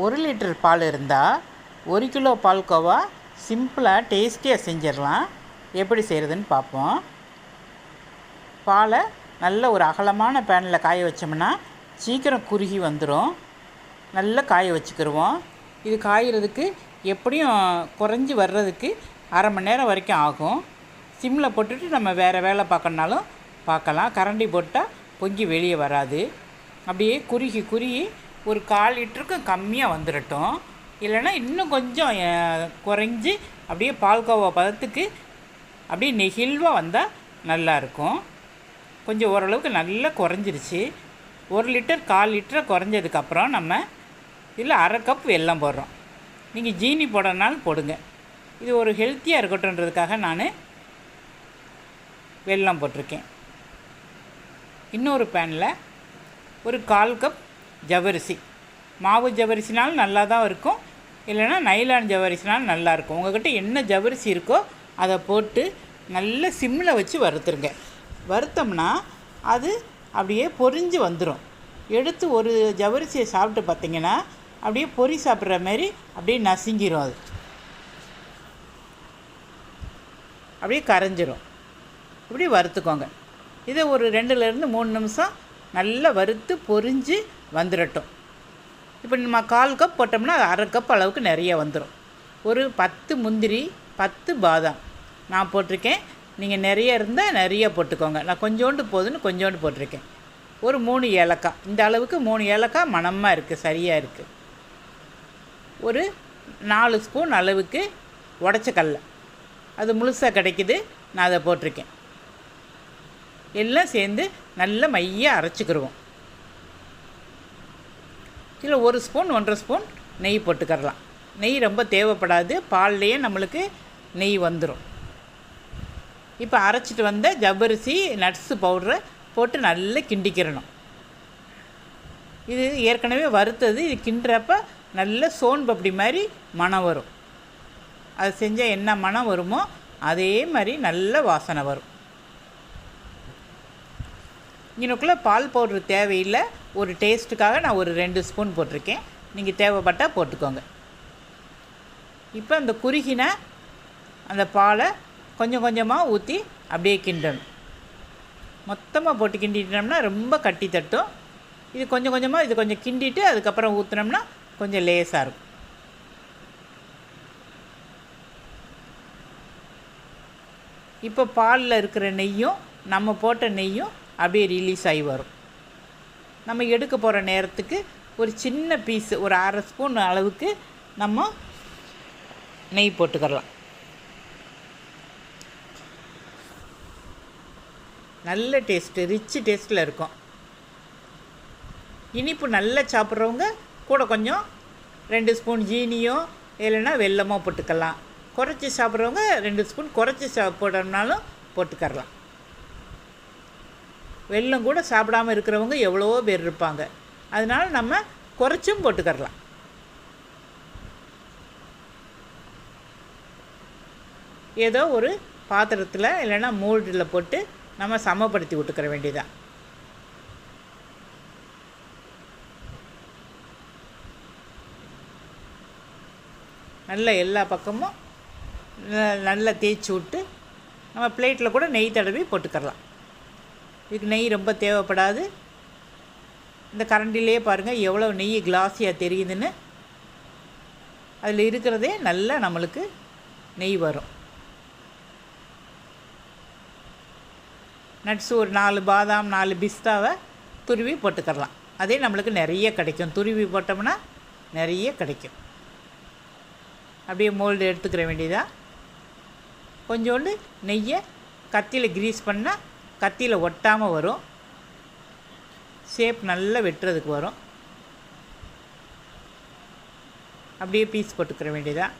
ஒரு லிட்டர் பால் இருந்தால் ஒரு கிலோ பால்கோவா சிம்பிளாக டேஸ்டியாக செஞ்சிடலாம். எப்படி செய்கிறதுன்னு பார்ப்போம். பாலை நல்ல ஒரு அகலமான பேனில் காய வச்சோம்னா சீக்கிரம் குறுகி வந்துடும் நல்லா காய வச்சுக்கிடுவோம் இது காயறதுக்கு எப்படியும் குறைஞ்சி வர்றதுக்கு அரை மணி நேரம் வரைக்கும் ஆகும். சிம்மில் போட்டுட்டு நம்ம வேறு வேலை பார்க்கணுனாலும் பார்க்கலாம். கரண்டி போட்டால் பொங்கி வெளியே வராது. அப்படியே குறுகி குறுகி ஒரு கால் லிட்டருக்கு கம்மியாக வந்துடட்டும் இல்லைன்னா இன்னும் கொஞ்சம் குறைஞ்சி அப்படியே பால்கோவா பதத்துக்கு அப்படியே நெகிழ்வாக வந்தால் நல்லாயிருக்கும் கொஞ்சம் ஓரளவுக்கு நல்லா குறைஞ்சிருச்சு. ஒரு லிட்டர் கால் லிட்டரை குறைஞ்சதுக்கப்புறம் நம்ம இதில் அரை கப் வெல்லம் போடுறோம். நீங்கள் ஜீனி போடனாலும் போடுங்க. இது ஒரு ஹெல்த்தியாக இருக்கட்டும்ன்றதுக்காக நான் வெல்லம் போட்டிருக்கேன். இன்னொரு பேனில் ஒரு கால் கப் ஜவரிசி. மாவு ஜவரிசினாலும் நல்லா தான் இருக்கும் இல்லைன்னா நைலான் ஜவரிசினாலும் நல்லாயிருக்கும் உங்கள்கிட்ட என்ன ஜவரிசி இருக்கோ அதை போட்டு நல்ல சிம்மில் வச்சு வறுத்துருங்க. வறுத்தோம்னா அது அப்படியே பொரிஞ்சு வந்துடும் எடுத்து ஒரு ஜவரிசியை சாப்பிட்டு பார்த்தீங்கன்னா அப்படியே பொரி சாப்பிட்ற மாதிரி அப்படியே நசுங்கிரும் அது. அப்படியே கரைஞ்சிரும். இப்படி வறுத்துக்கோங்க. இதை ஒரு ரெண்டுலேருந்து மூணு நிமிஷம் நல்லா வறுத்து பொரிஞ்சு வந்துடட்டும் இப்போ நம்ம கால் கப் போட்டோம்னா அது அரை கப் அளவுக்கு நிறைய வந்துடும் ஒரு பத்து முந்திரி பத்து பாதாம் நான் போட்டிருக்கேன். நீங்கள் நிறைய இருந்தால் நிறைய போட்டுக்கோங்க. நான் கொஞ்சோண்டு போதுன்னு கொஞ்சோண்டு போட்டிருக்கேன். ஒரு மூணு ஏலக்காய். இந்த அளவுக்கு மூணு ஏலக்காய் மணமாக இருக்குது சரியாக இருக்குது ஒரு நாலு ஸ்பூன் அளவுக்கு உடச்ச கடல அது முழுசாக கிடைக்குது நான் அதை போட்டிருக்கேன். எல்லாம் சேர்ந்து நல்லா மையாக அரைச்சிக்கிடுவோம் இதில் ஒரு ஸ்பூன் ஒன்றரை ஸ்பூன் நெய் போட்டுக்கரலாம் நெய் ரொம்ப தேவைப்படாது. பால்லையே நம்மளுக்கு நெய் வந்துடும் இப்போ அரைச்சிட்டு வந்த ஜவ்வரிசி நட்ஸு பவுடரை போட்டு நல்லா கிண்டிக்கிறணும். இது ஏற்கனவே வறுத்தது. இது கிண்டுறப்ப நல்ல சோன் பப்படி மாதிரி மணம் வரும். அது செஞ்சால் என்ன மணம் வருமோ அதே மாதிரி நல்ல வாசனை வரும். இன்னுக்குள்ளே பால் பவுட்ரு தேவையில்லை ஒரு டேஸ்ட்டுக்காக நான் ஒரு ரெண்டு ஸ்பூன் போட்டிருக்கேன். நீங்கள் தேவைப்பட்டால் போட்டுக்கோங்க. இப்போ அந்த குறுகின அந்த பாலை கொஞ்சம் கொஞ்சமாக ஊற்றி அப்படியே கிண்டணும். மொத்தமாக போட்டு கிண்டிட்டோம்னா ரொம்ப கட்டி தட்டும். இது கொஞ்சம் கொஞ்சமாக இது கொஞ்சம் கிண்டிட்டு அதுக்கப்புறம் ஊற்றுனோம்னா கொஞ்சம் லேசாக இருக்கும். இப்போ பாலில் இருக்கிற நெய்யும் நம்ம போட்ட நெய்யும் அப்படியே ரிலீஸ் ஆகி வரும். நம்ம எடுக்க போகிற நேரத்துக்கு ஒரு சின்ன பீஸு ஒரு அரை ஸ்பூன் அளவுக்கு நம்ம நெய் போட்டுக்கிறலாம். நல்ல டேஸ்ட்டு ரிச்சு டேஸ்ட்டில் இருக்கும். இனிப்பு நல்லா சாப்பிட்றவங்க கூட கொஞ்சம் ரெண்டு ஸ்பூன் ஜீனியோ இல்லைன்னா வெல்லமோ போட்டுக்கலாம். குறைச்சி சாப்பிட்றவங்க ரெண்டு ஸ்பூன் குறைச்சி சா போடணும்னாலும் போட்டுக்கரலாம் வெள்ளம் கூட சாப்பிடாம இருக்கிறவங்க எவ்வளவோ பேர் இருப்பாங்க. அதனால் நம்ம குறைச்சும் போட்டுக்கரலாம் ஏதோ ஒரு பாத்திரத்தில் இல்லைன்னா மோல்டில் போட்டு நம்ம சமப்படுத்தி விட்டுக்கிற வேண்டியதான் நல்ல எல்லா பக்கமும் நல்லா தேய்ச்சி விட்டு நம்ம பிளேட்டில் கூட நெய் தடவி போட்டுக்கரலாம் இதுக்கு நெய் ரொம்ப தேவைப்படாது. இந்த கரண்டிலே பாருங்கள் எவ்வளோ நெய் கிளாஸியாக தெரியுதுன்னு. அதில் இருக்கிறதே நல்லா நம்மளுக்கு நெய் வரும். நட்ஸ் ஒரு நாலு பாதாம் நாலு பிஸ்தாவை துருவி போட்டுக்கரலாம் அதே நம்மளுக்கு நிறைய கிடைக்கும். துருவி போட்டோம்னா நிறைய கிடைக்கும். அப்படியே மோல்டு எடுத்துக்கிற வேண்டியதாக கொஞ்சோண்டு நெய்யை கத்தியில் கிரீஸ் பண்ணால் கத்தியில் ஒட்டாமல் வரும். ஷேப் நல்லா வெட்டுறதுக்கு வரும். அப்படியே பீஸ் போட்டுக்கிற வேண்டியதாக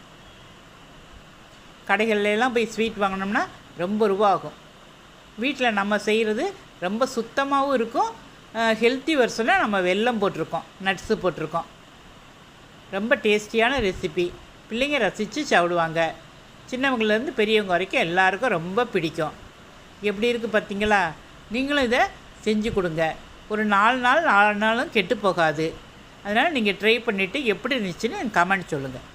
கடைகள்லாம் போய் ஸ்வீட் வாங்கினோம்னா ரொம்ப ரூபா ஆகும் வீட்டில் நம்ம செய்கிறது ரொம்ப சுத்தமாகவும் இருக்கும். ஹெல்த்தி வருஷனில் நம்ம வெல்லம் போட்டிருக்கோம் நட்ஸு போட்டிருக்கோம். ரொம்ப டேஸ்டியான ரெசிபி பிள்ளைங்க ரசித்து சாப்பிடுவாங்க. சின்னவங்கலேருந்து பெரியவங்க வரைக்கும் எல்லாருக்கும் ரொம்ப பிடிக்கும். எப்படி இருக்குது பார்த்தீங்களா? நீங்களும் இதை செஞ்சு கொடுங்க. ஒரு நாலு நாள் நாலு நாளும் கெட்டு போகாது. அதனால் நீங்கள் ட்ரை பண்ணிவிட்டு எப்படி இருந்துச்சுன்னு கமெண்ட் சொல்லுங்கள்